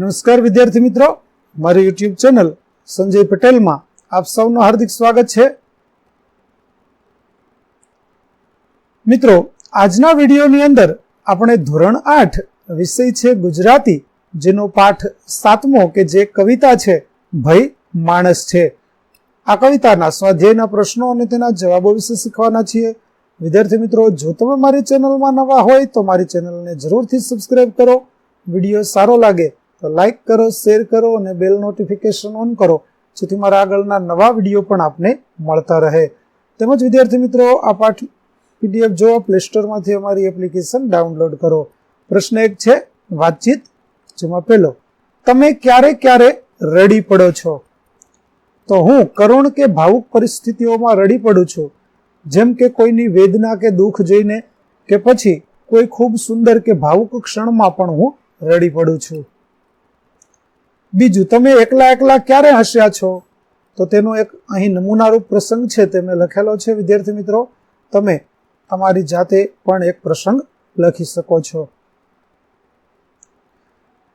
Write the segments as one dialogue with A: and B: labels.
A: નમસ્કાર વિદ્યાર્થી મિત્રો. મારી યુટ્યુબ ચેનલ સંજય પટેલમાં આપ સૌનું હાર્દિક સ્વાગત છે. મિત્રો, આજના વિડીયોની અંદર આપણે ધોરણ આઠ વિષય છે ગુજરાતી, જેનો પાઠ સાતમો કે જે કવિતા છે, ભય, માણસ છે. આ કવિતાના સ્વાધ્યાયના પ્રશ્નો અને તેના જવાબો વિશે શીખવાના છીએ. વિદ્યાર્થી મિત્રો, જો તમે મારી ચેનલમાં નવા હોય તો મારી ચેનલને જરૂરથી સબસ્ક્રાઈબ કરો. વીડિયો સારો લાગે તો લાઇક કરો શેર કરો અને બેલ નોટિફિકેશન ઓન કરો, જેથી મારા આગળના નવા વીડિયો પણ આપને મળતા રહે. તેમજ વિદ્યાર્થી મિત્રો, આ પાઠ પીડીએફ જો પ્લે સ્ટોરમાંથી અમારી એપ્લિકેશન ડાઉનલોડ કરો. પ્રશ્ન એક છે, વાતચીત જેમાં પહેલો, તમે ક્યારે ક્યારે રડી પડો છો? તો હું કરુણ કે ભાવુક પરિસ્થિતિઓમાં રડી પડું છું. જેમ કે કોઈની વેદના કે દુઃખ જોઈને, કે પછી કોઈ ખૂબ સુંદર કે ભાવુક ક્ષણમાં પણ હું રડી પડું છું. બીજું, તમે એકલા એકલા ક્યારે હસ્યા છો? તો તેનો એક અહીં નમૂનારૂપ પ્રસંગ છે તે મેં લખેલો છે. વિદ્યાર્થી મિત્રો, તમે તમારી જાતે પણ એક પ્રસંગ લખી શકો છો.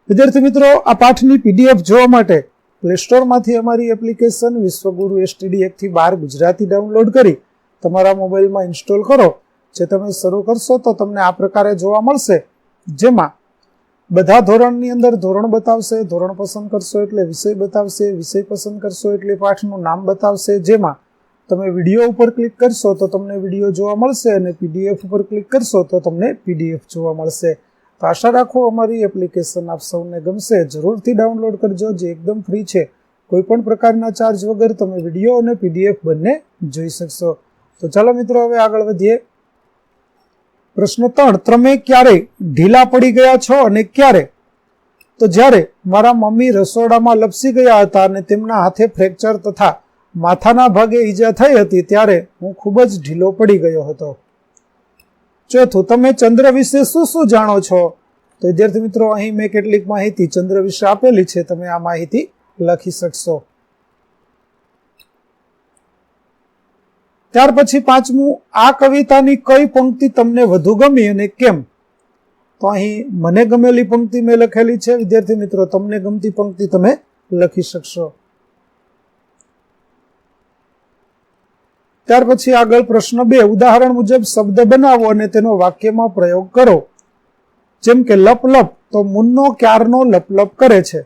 A: વિદ્યાર્થી મિત્રો, આ પાઠની પીડીએફ જોવા માટે પ્લે સ્ટોરમાંથી અમારી એપ્લિકેશન વિશ્વગુરુ એસટીડી એકથી બાર ગુજરાતી ડાઉનલોડ કરી તમારા મોબાઈલમાં ઇન્સ્ટોલ કરો. જે તમે શરૂ કરશો તો તમને આ પ્રકારે જોવા મળશે. જેમાં બધા ધોરણની અંદર ધોરણ બતાવશે, ધોરણ પસંદ કરશો એટલે વિષય બતાવશે, વિષય પસંદ કરશો એટલે પાઠનું નામ બતાવશે. જેમાં તમે વીડિયો ઉપર ક્લિક કરશો તો તમને વીડિયો જોવા મળશે અને પીડીએફ ઉપર ક્લિક કરશો તો તમને પીડીએફ જોવા મળશે. તો આશા રાખો અમારી એપ્લિકેશન આપ સૌને ગમશે. જરૂરથી ડાઉનલોડ કરજો, જે એકદમ ફ્રી છે. કોઈ પણ પ્રકારના ચાર્જ વગર તમે વીડિયો અને પીડીએફ બંને જોઈ શકશો. તો ચાલો મિત્રો, હવે આગળ વધીએ. પ્રશ્ન ત્રણ તમે ક્યારે ઢીલા પડી ગયા છો અને ક્યારે? તો જ્યારે મારા મમ્મી રસોડામાં લપસી ગયા હતા અને તેમના હાથે ફ્રેક્ચર તથા માથાના ભાગે ઈજા થઈ હતી, ત્યારે હું ખૂબ જ ઢીલો પડી ગયો હતો. ચોથું, તમે ચંદ્ર વિશે શું શું જાણો છો? તો વિદ્યાર્થી મિત્રો, અહીં મેં કેટલીક માહિતી ચંદ્ર વિશે આપેલી છે, તમે આ માહિતી લખી શકશો. ત્યાર પછી પાંચમું, આ કવિતાની કઈ પંક્તિ તમને વધુ ગમી અને કેમ? તો અહીં મને ગમેલી પંક્તિ મેં લખેલી છે. વિદ્યાર્થી મિત્રો, તમને ગમતી પંક્તિ તમે લખી શકશો. ત્યાર પછી આગળ પ્રશ્ન બે. ઉદાહરણ મુજબ શબ્દ બનાવો અને તેનો વાક્યમાં પ્રયોગ કરો. જેમ કે લપ લપ તો મુન્નો ક્યારનો લપ લપ કરે છે?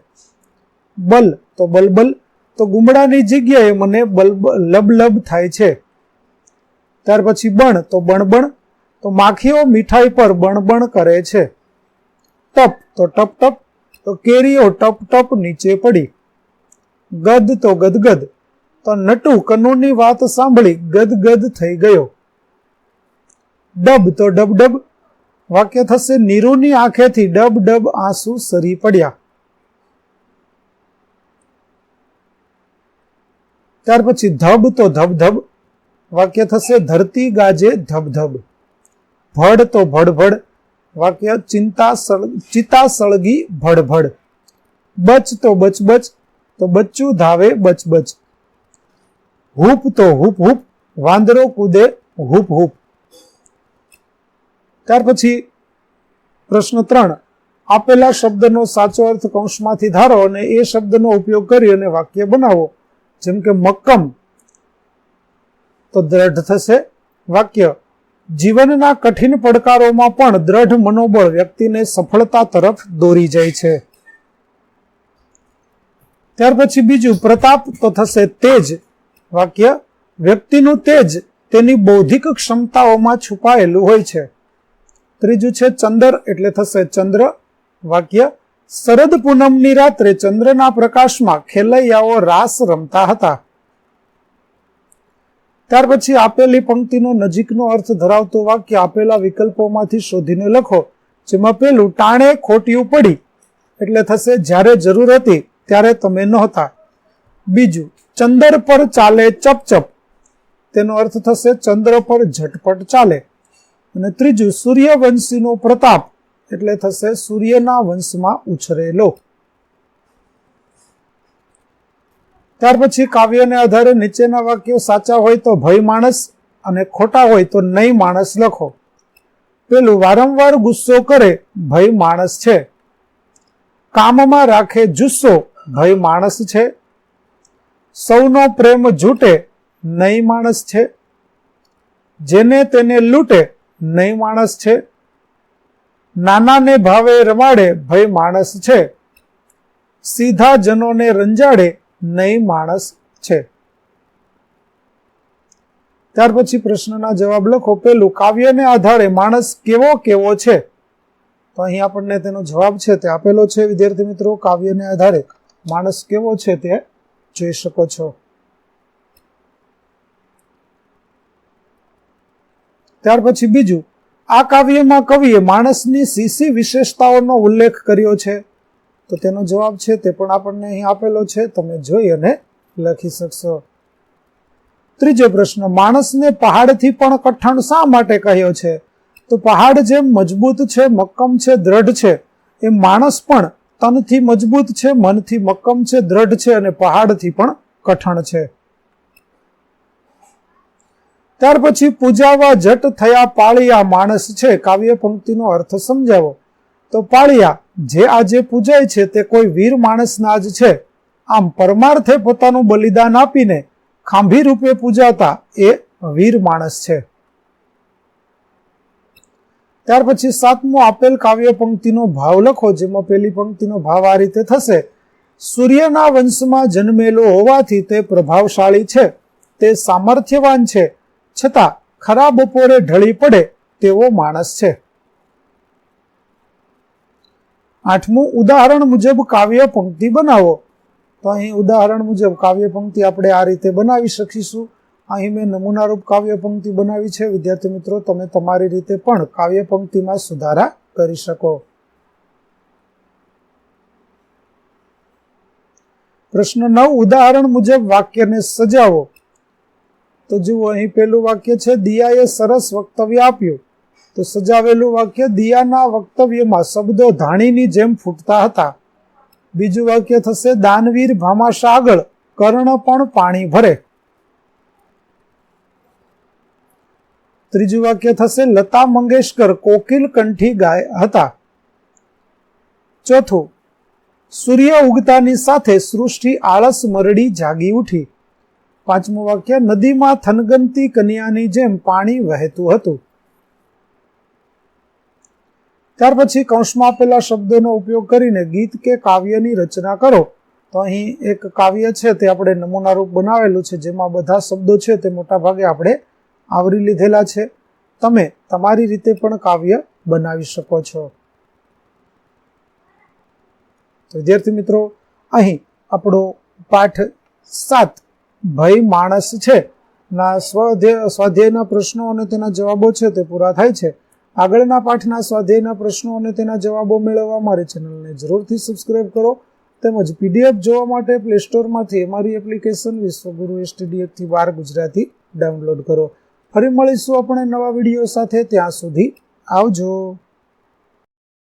A: બલ, તો બલબલ. તો ગુમડાની જગ્યાએ મને બલબ લબ લબ થાય છે. ત્યાર પછી બણ, તો બણબણ, તો માખીઓ મીઠાઈ પર બણબણ કરે છે. ટપ, તો ટપ ટપ, તો કેરીઓ ટપ ટપ નીચે પડી. ગદ, તો ગદગદ તો નટુ કનુની વાત સાંભળી ગદગદ થઈ ગયો. ડબ, તો ડબ ડબ, વાક્ય થશે નીરુની આંખેથી ડબ ડબ આંસુ સરી પડ્યા. ત્યાર પછી ધબ, તો ધબ ધબ વાક્ય થશે, ધરતી ગાજે ધબ ધબ ભડ તો ભડભડ. વાક્ય, ચિંતા ચિતા સળગી ભડભડ. બચ તો બચબચ તો બચ્ચું ધાવે બચબચ હૂપ તો હૂપ હૂપ, વાંદરો કૂદે હૂપ હૂપ. ત્યાર પછી પ્રશ્ન ત્રણ, આપેલા શબ્દનો સાચો અર્થ કૌંસમાંથી ધારો અને એ શબ્દનો ઉપયોગ કરી અને વાક્ય બનાવો. જેમ કે, મક્કમ. તો દ્રઢ થશે. વાક્ય, જીવનના કઠિન પડકારોમાં પણ દ્રઢ મનોબળ વ્યક્તિને સફળતા તરફ દોરી જાય છે. ત્યાર પછી બીજું, પ્રતાપ તો થશે તેજ. વાક્ય, વ્યક્તિનું તેજ તેની બૌદ્ધિક ક્ષમતાઓમાં છુપાયેલું હોય છે. ત્રીજું છે, ચંદર એટલે થશે ચંદ્ર. વાક્ય, શરદ પૂનમની રાત્રે ચંદ્રના પ્રકાશમાં ખેલૈયાઓ રાસ રમતા હતા. ત્યાર પછી આપેલી પંક્તિનો નજીકનો અર્થ ધરાવતું વાક્ય આપેલા વિકલ્પોમાંથી શોધીને લખો, જેમાં પેલું ટાણે ખોટિયું પડી. એટલે થશે, જ્યારે જરૂર હતી ત્યારે તમે નહોતા. બીજું, ચંદર પર ચાલે ચપચપ. તેનો અર્થ થશે, ચંદ્ર પર ઝટપટ ચાલે. અને ત્રીજું, સૂર્યવંશીનો પ્રતાપ. એટલે થશે, સૂર્યના વંશમાં ઉછરેલો. ત્યાર પછી કાવ્યને આધારે નીચેના વાક્યો સાચા હોય તો ભય માણસ અને ખોટા હોય તો નહીં માણસ લખો. પેલું, વારંવાર ગુસ્સો કરે, ભય માણસ છે. કામમાં રાખે જુસ્સો, ભય માણસ છે. સૌનો પ્રેમ જૂટે, નહીં માણસ છે. જેને તેને લૂંટે, નહીં માણસ છે. નાનાને ભાવે રમાડે, ભય માણસ છે. સીધા જનોને રંજાડે નહીં માણસ છે. ત્યાર પછી પ્રશ્નના જવાબ લખો. પેલું કાવ્યને આધારે માણસ કેવો કેવો છે? તો અહીં આપણને તેનો જવાબ છે તે આપેલો છે. વિદ્યાર્થી મિત્રો, કાવ્યને આધારે માણસ કેવો છે તે જોઈ શકો છો. ત્યાર પછી બીજું, આ કાવ્યમાં કવિએ માણસની સીસી વિશેષતાઓનો ઉલ્લેખ કર્યો છે. તો તેનો જવાબ છે તે પણ આપણને અહીં આપેલો છે. તમે જોઈ અને લખી શકશો. ત્રીજો પ્રશ્ન, માણસને પહાડથી પણ કઠણ શા માટે કહ્યો છે? તો પહાડ જેમ મજબૂત છે, મક્કમ છે, દ્રઢ છે, એ માણસ પણ તનથી મજબૂત છે, મનથી મક્કમ છે, દ્રઢ છે અને પહાડથી પણ કઠણ છે. ત્યાર પછી, પૂજાવા જટ થયા પાળિયા માણસ છે. કાવ્ય પંક્તિનો અર્થ સમજાવો. તો પાળિયા, જે આજે પૂજાય છે તે કોઈ વીર માણસના જ છે. આમ પરમાર્થે પોતાનું બલિદાન આપીને ખાંભી રૂપે પૂજાતા એ વીર માણસ છે. ત્યાર પછી સાતમો આપેલ કાવ્ય પંક્તિનો ભાવ લખો, જેમાં પેલી પંક્તિનો ભાવ આ રીતે થશે. સૂર્યના વંશમાં જન્મેલો હોવાથી તે પ્રભાવશાળી છે. તે સામર્થ્યવાન છે. છતાં ખરા બપોરે ઢળી પડે તેવો માણસ છે. આઠમું ઉદાહરણ મુજબ કાવ્ય પંક્તિ બનાવો. તો અહીં ઉદાહરણ મુજબ કાવ્ય પંક્તિ આપણે આ રીતે બનાવી શકીશું. અહીં મેં નમૂનારૂપ કાવ્ય પંક્તિ બનાવી છે. વિદ્યાર્થી મિત્રો, તમે તમારી રીતે પણ કાવ્ય પંક્તિમાં સુધારા કરી શકો. પ્રશ્ન નવ, ઉદાહરણ મુજબ વાક્યને સજાવો. તો જુઓ, અહીં પેલું વાક્ય છે, દિયાએ સરસ વક્તવ્ય આપ્યું. તો સજાવેલું વાક્ય દિયાના વક્તવ્યમાં શબ્દો ધાણીની જેમ ફૂટતા હતા. બીજું વાક્ય થશે, દાનવીર ભામાશા આગળ કર્ણ પણ પાણી ભરે. ત્રીજું વાક્ય થશે, લતા મંગેશકર કોકિલ કંઠી ગાય હતા. ચોથું, સૂર્ય ઉગતાની સાથે સૃષ્ટિ આળસ મરડી જાગી ઉઠી. પાંચમું વાક્ય, નદીમાં થનગનતી કન્યાની જેમ પાણી વહેતું હતું. ત્યાર પછી કૌંસમાં આપેલા શબ્દોનો ઉપયોગ કરીને ગીત કે કાવ્યની રચના કરો. તો અહીં એક કાવ્ય છે તે આપણે નમૂનારૂપ બનાવેલું છે, જેમાં બધા શબ્દો છે તે મોટા ભાગે આપણે આવરી લીધેલા છે. તમે તમારી રીતે પણ કાવ્ય બનાવી શકો છો. વિદ્યાર્થી મિત્રો, અહીં આપણો પાઠ સાત, ભય માણસ છે. ના સ્વાધ્યાય સ્વાધ્યાયના પ્રશ્નો અને તેના જવાબો છે તે પૂરા થાય છે. આગળના પાઠના સ્વાધ્યાયના પ્રશ્નો અને તેના જવાબો મેળવવા મારી ચેનલને જરૂરથી સબસ્ક્રાઇબ કરો તેમજ પીડીએફ જોવા માટે પ્લે સ્ટોરમાંથી અમારી એપ્લિકેશન વિશ્વગુરુ એસટીડીએફથી બાર ગુજરાતી ડાઉનલોડ કરો. ફરી મળીશું આપણે નવા વીડિયો સાથે ત્યાં સુધી આવજો.